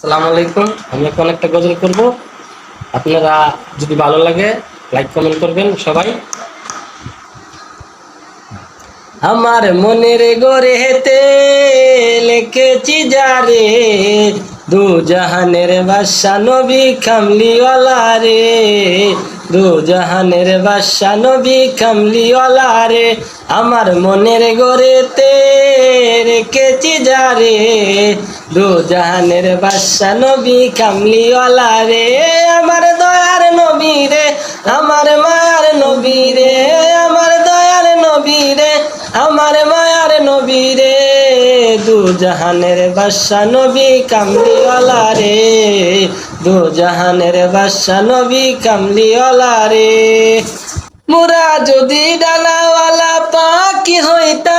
সালাম আলাইকুম। আমি এখন একটা গজল করব। আপনারা যদি ভালো লাগে লাইক কমেন্ট করবেন সবাই। আমার মনের গড়ে হেতে লিখেছি যারে দু জাহানের বাদশা নবী কামলিওয়ালা রে। দু জাহানের বাদশা নবী কামলিওয়ালা রে, আমার মনের গড়েতে রেখেছি যারে দু জাহানের বাদশা নবী, কামলিওয়ালা রে। আমার দয়ার নবী রে, আমার মায়ার নবী রে। আমার দয়ার নবী রে, আমার মায়ার নবী রে। দু জাহানের বাদশা নবী, কামলিওয়ালা রে। দু জাহানের বাদশা নবী, কামলিওয়ালা রে। মোরা যদি ডানাওয়ালা পাখি হইতাম ওই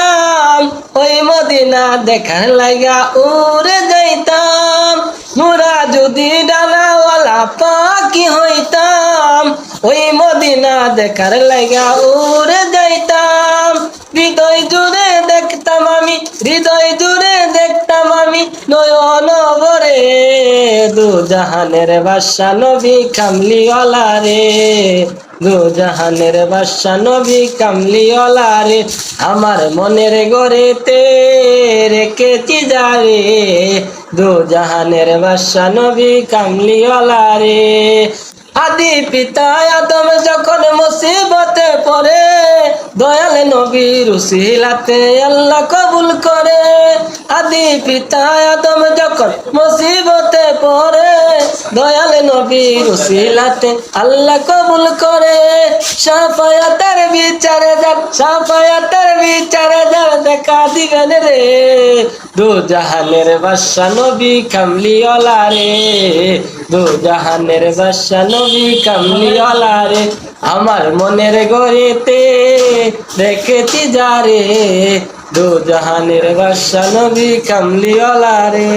মদিনা দেখার লাগা উড়ে যাইতাম। মোরা যদি ডানাওয়ালা পাখি হইতাম, ওই মদিনা দেখার লাগা উড়ে যাইতাম। হৃদয় জুড়ে দেখতাম আমি, হৃদয় জুড়ে দেখতাম আমি, নয়ন ভরে দু জাহানের বাদশা নবী কামলিওয়ালা রে। দু জাহানের বাদশা নবী কামলিওয়ালা রে আমার মনের গড়েতে রেখেছি যারে। দু জাহানের বাদশা নবী কামলিওয়ালা রে আদি পিতা আদম যখন মুসিবতে পড়ে, দয়াল নবীর উসিলাতে আল্লাহ কবুল করে। আদি পিতা আদম যখন মুসিবতে পড়ে, দয়াল নবীর উসিলাতে আল্লাহ কবুল করে। সাফায়াতের বিচারে যার, সাফায়াতের বিচারে যার দেখা দিবেন রে। দু জাহানের বাদশা নবী কামলিওয়ালা রে। দু জাহানের বাদশা নবী কামলিওয়ালা রে। আমার মনের গড়েতে দেখেছি যারে দু জাহানের বাদশা নবী কামলিওয়ালা রে